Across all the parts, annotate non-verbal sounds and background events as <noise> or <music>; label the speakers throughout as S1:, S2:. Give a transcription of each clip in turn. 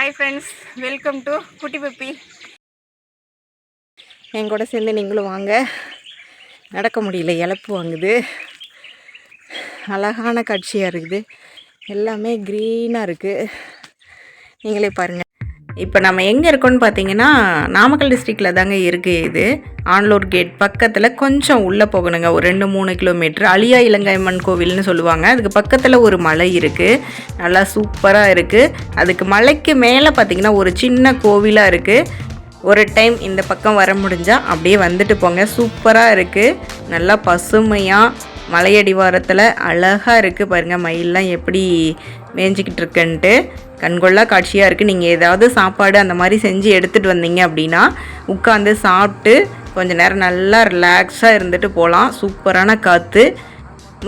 S1: Hi friends welcome to குட்டி puppy என் கூட சேர்ந்து நீங்களும் வாங்க. நடக்க முடியல இழப்பு வாங்குது. அழகான காட்சியாக இருக்குது. எல்லாமே க்ரீனாக இருக்குது நீங்களே பாருங்கள் இப்போ நம்ம எங்கே இருக்கோம்னு பார்த்தீங்கன்னா நாமக்கல் டிஸ்ட்ரிக்டில் தாங்க இருக்குது இது. ஆன்லூர் கேட் பக்கத்தில் கொஞ்சம் உள்ளே போகணுங்க. ஒரு ரெண்டு மூணு கிலோமீட்டர் அழியா இலங்கையம்மன் கோவில்னு சொல்லுவாங்க. அதுக்கு பக்கத்தில் ஒரு மலை இருக்குது நல்லா சூப்பராக இருக்குது அதுக்கு மலைக்கு மேலே பார்த்தீங்கன்னா ஒரு சின்ன கோவிலாக இருக்குது ஒரு டைம் இந்த பக்கம் வர முடிஞ்சால் அப்படியே வந்துட்டு போங்க. சூப்பராக இருக்குது நல்லா பசுமையாக மலையடிவாரத்தில் அழகாக இருக்குது பாருங்கள் மயிலெலாம் எப்படி மேய்ஞ்சிக்கிட்டு இருக்குன்ட்டு. கண்கொள்ளா காட்சியாக இருக்குது நீங்கள் ஏதாவது சாப்பாடு அந்த மாதிரி செஞ்சு எடுத்துகிட்டு வந்தீங்க அப்படின்னா உட்காந்து சாப்பிட்டு கொஞ்சம் நேரம் நல்லா ரிலாக்ஸாக இருந்துட்டு போகலாம் சூப்பரான காற்று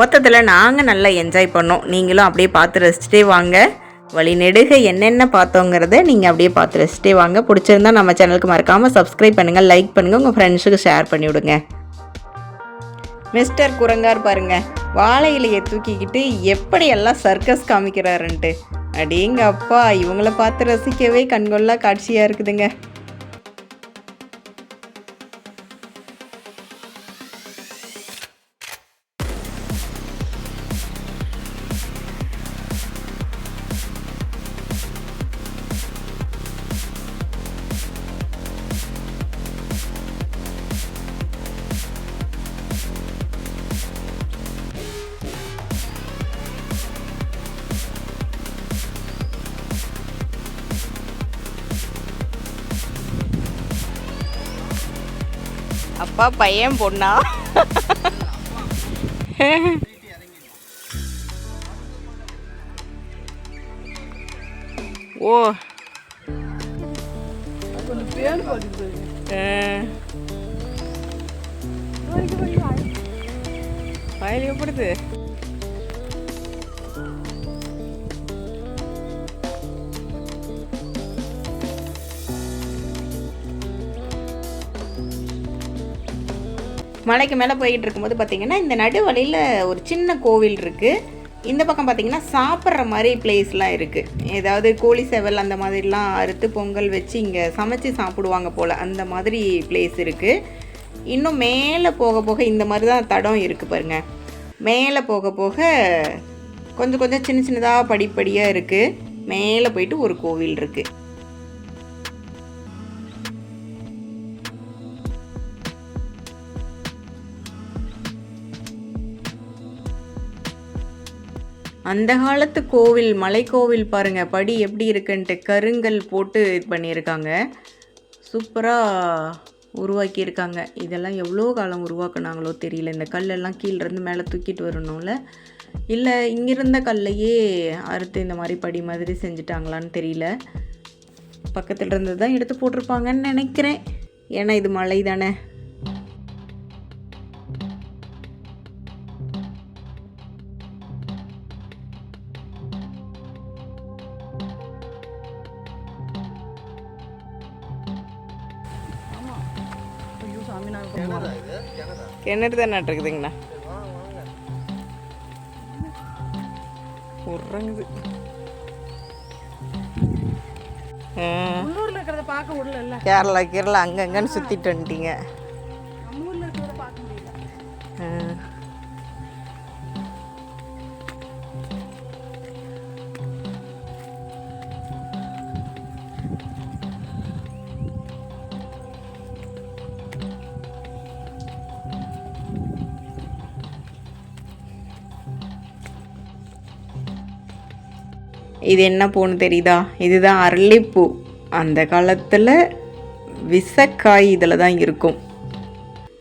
S1: மொத்தத்தில் நாங்கள் நல்லா என்ஜாய் பண்ணோம். நீங்களும் அப்படியே பார்த்து ரசிச்சிட்டே வாங்க. வழி நெடுக என்னென்ன பார்த்தோங்கிறத நீங்கள் அப்படியே பார்த்து ரசிச்சிட்டே வாங்க. பிடிச்சிருந்தா நம்ம சேனலுக்கு மறக்காமல் சப்ஸ்கிரைப் பண்ணுங்கள் லைக் பண்ணுங்கள் உங்கள் ஃப்ரெண்ட்ஸுக்கு ஷேர் பண்ணிவிடுங்க மிஸ்டர் குரங்கார் பாருங்க. வாழை இலையை தூக்கிக்கிட்டு எப்படியெல்லாம் சர்க்கஸ் காமிக்கிறாருன்ட்டு. அடேங்க அப்பா இவங்கள பார்த்து ரசிக்கவே கண்கொள்ளா காட்சியாக இருக்குதுங்க. அப்பா பையன் பொண்ணா? ஓ. வயல் எப்படிது மலைக்கு மேலே போயிட்டு இருக்கும்போது பார்த்தீங்கன்னா இந்த நடுவழியில் ஒரு சின்ன கோவில் இருக்குது இந்த பக்கம் பார்த்தீங்கன்னா சாப்பிட்ற மாதிரி பிளேஸ்லாம் இருக்குது ஏதாவது கோழி செவல் அந்த மாதிரிலாம் அறுத்து பொங்கல் வச்சு இங்கே சமைச்சு சாப்பிடுவாங்க போல் அந்த மாதிரி பிளேஸ் இருக்குது இன்னும் மேலே போக போக இந்த மாதிரி தான் தடம் இருக்குது பாருங்க. மேலே போக போக கொஞ்சம் கொஞ்சம் சின்ன சின்னதாக படிப்படியாக இருக்குது மேலே போயிட்டு ஒரு கோவில் இருக்குது அந்த காலத்து கோவில் மலைக்கோவில் பாருங்கள் படி எப்படி இருக்குன்ட்டு கருங்கல் போட்டு இது பண்ணியிருக்காங்க. சூப்பராக உருவாக்கியிருக்காங்க. இதெல்லாம் எவ்வளோ காலம் உருவாக்குனாங்களோ தெரியல. இந்த கல்லெல்லாம் கீழேருந்து மேலே தூக்கிட்டு வரணும்ல. இல்லை இங்கிருந்த கல்லையே அறுத்து இந்த மாதிரி படி மாதிரி செஞ்சுட்டாங்களான்னு தெரியல. பக்கத்தில் இருந்து தான் எடுத்து போட்டிருப்பாங்கன்னு நினைக்கிறேன். ஏன்னா இது மலை தானே. கிணறு தான் நட்டுருக்குதுங்கண்ணா உறங்குது கேரளா கேரளா அங்கங்கன்னு சுற்றிட்டு வந்துட்டீங்க. இது என்ன பூன்னு தெரியுதா? இதுதான் அரளிப்பூ. அந்த காலத்தில் விஷக்காய் இதில் தான் இருக்கும்.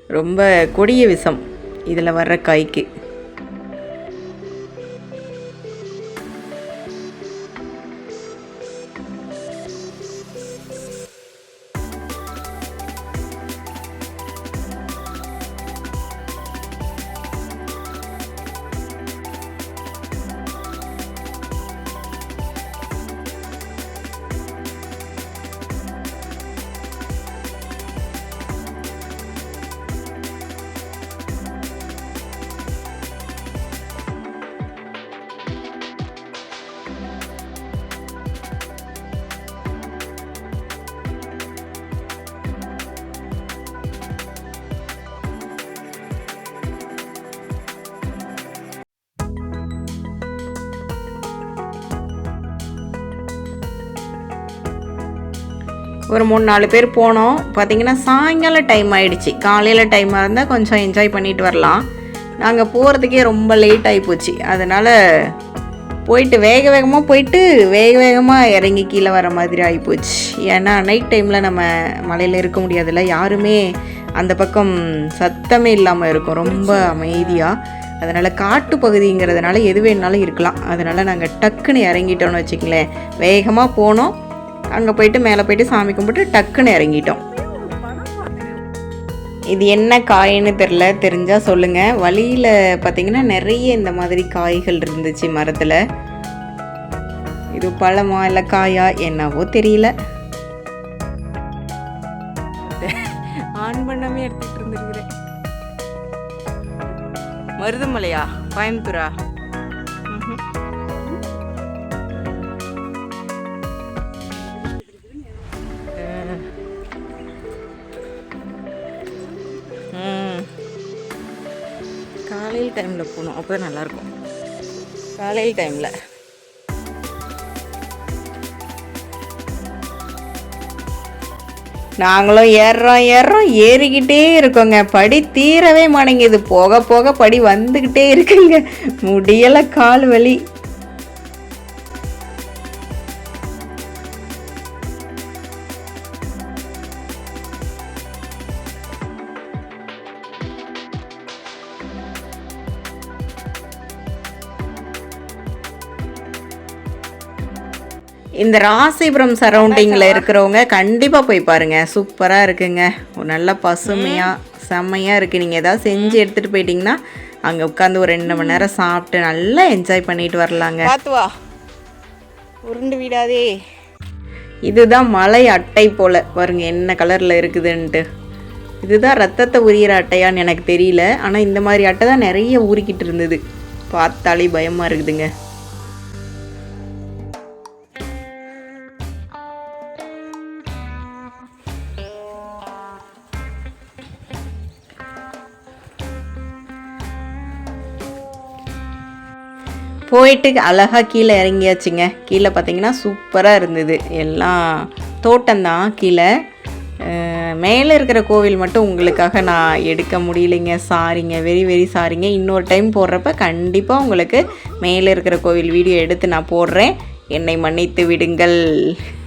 S1: ரொம்ப கொடிய விஷம் இதில் வர்ற காய்க்கு. ஒரு மூணு நாலு பேர் போனோம். பார்த்தீங்கன்னா சாயங்காலம் டைம் ஆயிடுச்சு. காலையில் டைமாக இருந்தால் கொஞ்சம் என்ஜாய் பண்ணிட்டு வரலாம். நாங்கள் போகிறதுக்கே ரொம்ப லேட் ஆகி போச்சு. அதனால் போயிட்டு வேக வேகமாக போயிட்டு வேக வேகமாக இறங்கி கீழே வர மாதிரி ஆகிப்போச்சு ஏன்னா நைட் டைமில் நம்ம மலையில் இருக்க முடியாதுல்ல. யாருமே அந்த பக்கம் சத்தமே இல்லாமல் இருக்கும். ரொம்ப அமைதியாக அதனால் காட்டு பகுதிங்கிறதுனால எது வேணாலும் இருக்கலாம். அதனால் நாங்கள் டக்குன்னு இறங்கிட்டோம்னு வச்சுங்களேன் வேகமாக போனோம். அங்கே போயிட்டு மேலே போயிட்டு சாமி கும்பிட்டு டக்குன்னு இறங்கிட்டோம். இது என்ன காயின்னு தெரில தெரிஞ்சால் சொல்லுங்கள் வழியில் பார்த்தீங்கன்னா நிறைய இந்த மாதிரி காய்கள் இருந்துச்சு மரத்தில். இது பழமா இல்லை காயா என்னவோ தெரியல. ஆன் பண்ணாமே எடுத்துகிட்டு இருந்துருக்குறேன். மருதமலையா? கோயம்புத்தூரா? காலையில் டைமில் போகணும். அப்போ தான் நல்லாயிருக்கும். காலையில் டைமில். நாங்களும் ஏறுறோம் ஏறுறோம். ஏறிக்கிட்டே இருக்கோங்க. படி தீரவே மாட்டேங்குது. போக போக படி வந்துக்கிட்டே இருக்குங்க. முடியலை கால் வலி. இந்த ராசிபுரம் சரௌண்டிங்கில் இருக்கிறவங்க கண்டிப்பாக போய் பாருங்கள் சூப்பராக இருக்குங்க. ஒரு நல்ல பசுமையாக செம்மையாக இருக்குது நீங்கள் ஏதாவது செஞ்சு எடுத்துகிட்டு போயிட்டீங்கன்னா அங்கே உட்காந்து ஒரு ரெண்டு மணி நேரம் சாப்பிட்டு நல்லா என்ஜாய் பண்ணிட்டு வரலாங்க. பார்த்து வா. உருண்டு விடாதே. இதுதான் மலை அட்டை போல். பாருங்க என்ன கலரில் இருக்குதுன்ட்டு. இதுதான் ரத்தத்தை உரியிற அட்டையான்னு எனக்கு தெரியல. ஆனால் இந்த மாதிரி அட்டை தான் நிறைய ஊறிக்கிட்டு இருந்தது. பார்த்தாலே பயமாக இருக்குதுங்க. போயிட்டு அழகாக கீழே இறங்கியாச்சுங்க. கீழே பார்த்தீங்கன்னா சூப்பராக இருந்தது. எல்லாம் தோட்டம்தான் கீழே. மேலே இருக்கிற கோவில் மட்டும் உங்களுக்காக நான் எடுக்க முடியலைங்க. சாரிங்க வெரி வெரி சாரிங்க. இன்னொரு டைம் போடுறப்ப கண்டிப்பாக உங்களுக்கு மேலே இருக்கிற கோவில் வீடியோ எடுத்து நான் போடுறேன். என்னை மன்னித்து விடுங்கள்.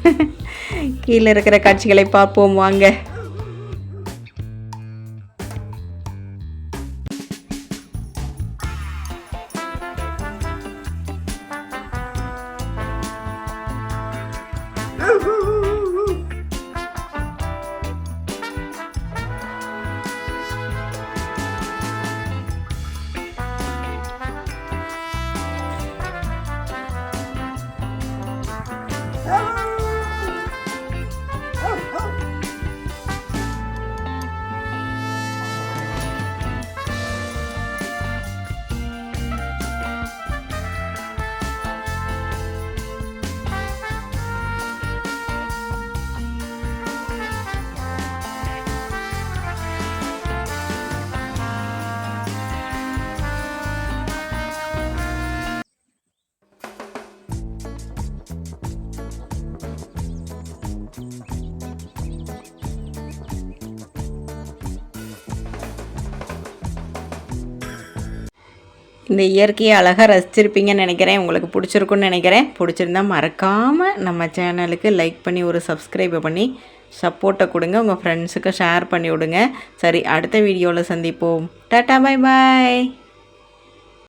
S1: <laughs> கீழே இருக்கிற காட்சிகளை பார்ப்போம். வாங்க. Uhul. இந்த இயற்கையை அழகாக ரசிச்சிருப்பீங்கன்னு நினைக்கிறேன். உங்களுக்கு பிடிச்சிருக்குன்னு நினைக்கிறேன். பிடிச்சிருந்தா மறக்காமல் நம்ம சேனலுக்கு லைக் பண்ணி ஒரு சப்ஸ்கிரைப் பண்ணி சப்போர்ட்டை கொடுங்க. உங்கள் ஃப்ரெண்ட்ஸுக்கு ஷேர் பண்ணி விடுங்க. சரி அடுத்த வீடியோவில் சந்திப்போம். Tata bye bye